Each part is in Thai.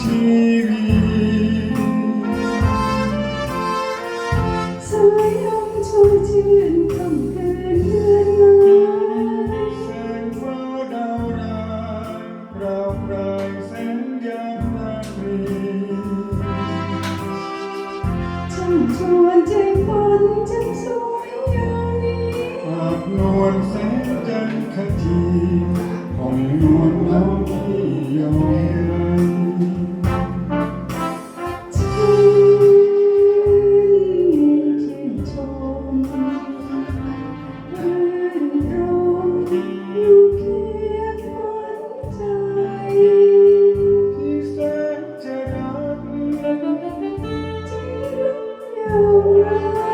เรั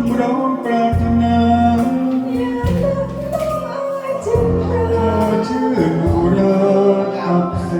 มร้องปรารถนาอย่าลืธอชื่อบุราอับเส